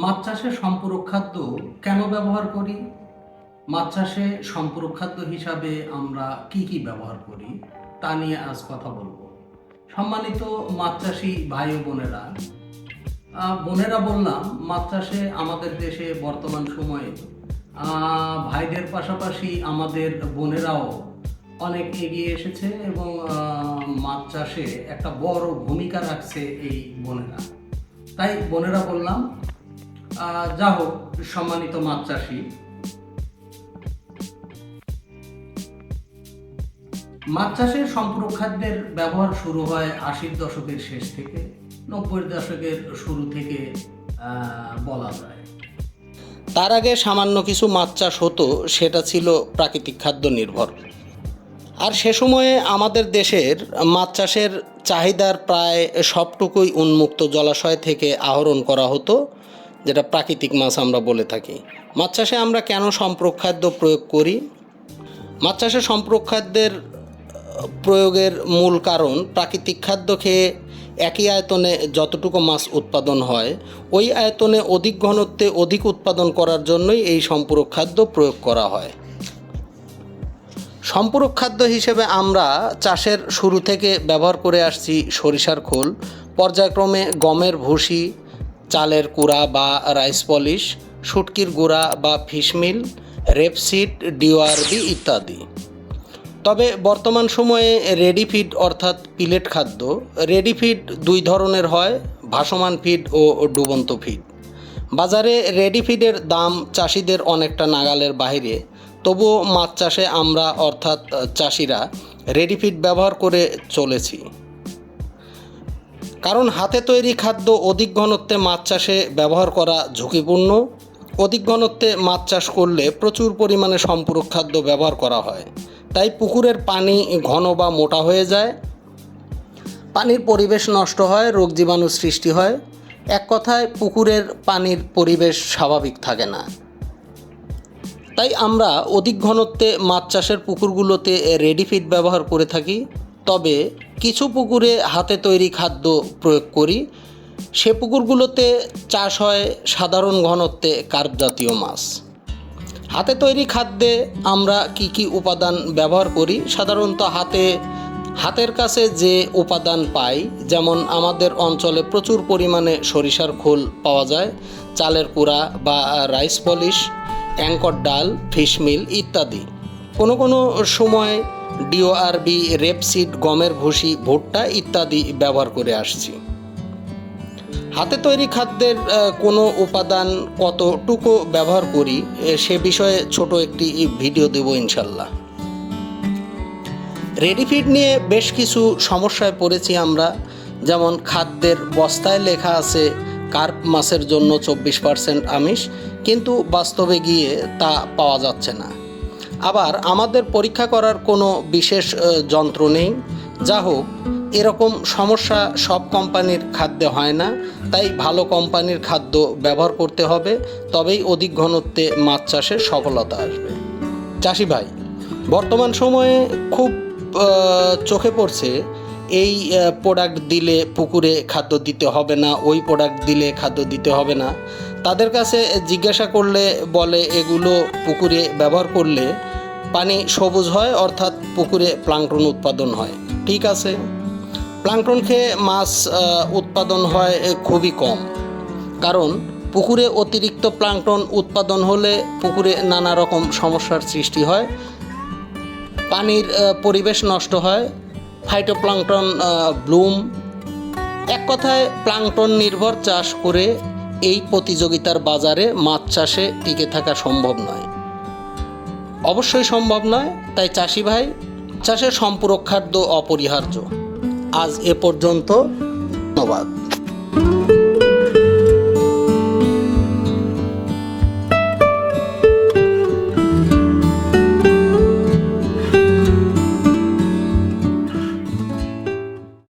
মাছ চাষে সম্পূরক খাদ্য কেন ব্যবহার করি? মাছ চাষে সম্পূরক খাদ্য হিসাবে আমরা কি কি ব্যবহার করি? তা নিয়ে আজ কথা বলব। সম্মানিত মাছ চাষি ভাই বোনেরা বোনেরা বললাম, মাছ চাষে আমাদের দেশে বর্তমান সময়ে ভাইদের পাশাপাশি আমাদের বোনেরাও অনেক এগিয়ে এসেছে এবং মাছ চাষে একটা বড় ভূমিকা রাখছে এই বোনেরা। তাই বোনেরা বললাম যা হোক, সম্মানিত মাছ চাষি মাছ চাষে সম্পূরক খাদ্যের ব্যবহার শুরু হয় আশির দশকের শেষ থেকে নব্বই দশকের শুরু থেকে বলা যায়। তার আগে সামান্য কিছু মাছ চাষ হতো, সেটা ছিল প্রাকৃতিক খাদ্য নির্ভর। আর সে সময়ে আমাদের দেশের মাছ চাষের চাহিদার প্রায় সবটুকুই উন্মুক্ত জলাশয় থেকে আহরণ করা হতো। যেটা প্রাকৃতিক মাছ আমরা বলে থাকি। মাছ চাষে আমরা কেন সম্পর্ক খাদ্য প্রয়োগ করি? মাছ চাষে সম্পর্ক খাদ্যের প্রয়োগের মূল কারণ প্রাকৃতিক খাদ্য খেয়ে একই আয়তনে যতটুকু মাছ উৎপাদন হয়, ওই আয়তনে অধিক ঘনত্বে অধিক উৎপাদন করার জন্যই এই সম্পূরক খাদ্য প্রয়োগ করা হয়। সম্পূরক খাদ্য হিসেবে আমরা চাষের শুরু থেকে ব্যবহার করে আসছি সরিষার খোল, পর্যায়ক্রমে গমের ভুসি চালের কুড়া বা রাইস পলিশ, শুটকির গুঁড়া বা ফিশমিল রেপসিড ডিওআরবি ইত্যাদি। তবে বর্তমান সময়ে রেডি ফিড অর্থাৎ পিলেট খাদ্য, রেডি ফিড দুই ধরনের হয়, ভাসমান ফিড ও ডুবন্ত ফিড। বাজারে রেডি ফিডের দাম চাষিদের অনেকটা নাগালের বাইরে তবুও মাছ চাষে আমরা অর্থাৎ চাষিরা রেডি ফিড ব্যবহার করে চলেছি। কারণ হাতে তৈরি খাদ্য অধিক ঘনত্বে মাছ চাষে ব্যবহার করা ঝুঁকিপূর্ণ। অধিক ঘনত্বে মাছ চাষ করলে প্রচুর পরিমাণে সম্পূরক খাদ্য ব্যবহার করা হয়। তাই পুকুরের পানি ঘন বা মোটা হয়ে যায়। পানির পরিবেশ নষ্ট হয়, রোগ জীবাণু সৃষ্টি হয়। এক কথায়, পুকুরের পানির পরিবেশ স্বাভাবিক থাকে না। তাই আমরা অধিক ঘনত্বে মাছ চাষের পুকুরগুলোতে রেডি ফিড ব্যবহার করে থাকি। তবে কিছু পুকুরে হাতে তৈরি খাদ্য প্রয়োগ করি। সে পুকুরগুলোতে চাষ হয় সাধারণ ঘনত্বে কার্প জাতীয় মাছ। হাতে তৈরি খাদ্যে আমরা কি কি উপাদান ব্যবহার করি? সাধারণত হাতে, হাতের কাছে যে উপাদান পাই, যেমন আমাদের অঞ্চলে প্রচুর পরিমাণে সরিষার খোল পাওয়া যায়, চালের কুড়া বা রাইস পলিশ, অ্যাঙ্কর ডাল ফিশমিল ইত্যাদি। কোনো কোনো সময় ডিওআরবি রেপসিড গমের ভুসি, ভুট্টা ইত্যাদি ব্যবহার করে আসছি। হাতে তৈরি খাদ্যের কোনো উপাদান কতটুকু ব্যবহার করি সে বিষয়ে ছোট একটি ভিডিও দেব ইনশাল্লাহ। রেডি ফিড নিয়ে বেশ কিছু সমস্যায় পড়েছি আমরা, যেমন খাদ্যের বস্তায় লেখা আছে, কার্প মাছের জন্য চব্বিশ পার্সেন্ট আমিষ, কিন্তু বাস্তবে গিয়ে তা পাওয়া যাচ্ছে না। আবার আমাদের পরীক্ষা করার কোনো বিশেষ যন্ত্র নেই। যা হোক, এরকম সমস্যা সব কোম্পানির খাদ্যে হয় না। তাই ভালো কোম্পানির খাদ্য ব্যবহার করতে হবে। তবেই অধিক ঘনত্বে মাছ চাষে সফলতা আসবে। চাষি ভাই, বর্তমান সময়ে খুব চোখে পড়ছে এই প্রোডাক্ট দিলে পুকুরে খাদ্য দিতে হবে না, ওই প্রোডাক্ট দিলে খাদ্য দিতে হবে না। তাদের কাছে জিজ্ঞাসা করলে বলে, এগুলো পুকুরে ব্যবহার করলে পানি সবুজ হয়, অর্থাৎ পুকুরে প্লাঙ্কটন উৎপাদন হয়। ঠিক আছে? প্লাঙ্কটন খেয়ে মাছ উৎপাদন হয় খুবই কম। কারণ পুকুরে অতিরিক্ত প্লাঙ্কটন উৎপাদন হলে পুকুরে নানা রকম সমস্যার সৃষ্টি হয়। পানির পরিবেশ নষ্ট হয় ফাইটোপ্লাঙ্কটন ব্লুম এক কথায়, প্লাঙ্কটন নির্ভর চাষ করে এই প্রতিযোগিতার বাজারে মাছ চাষে টিকে থাকা সম্ভব নয়। অবশ্যই সম্ভব নয় তাই চাষি ভাই চাষের সম্পূরক খাদ্য অপরিহার্য। আজ এ পর্যন্ত ধন্যবাদ।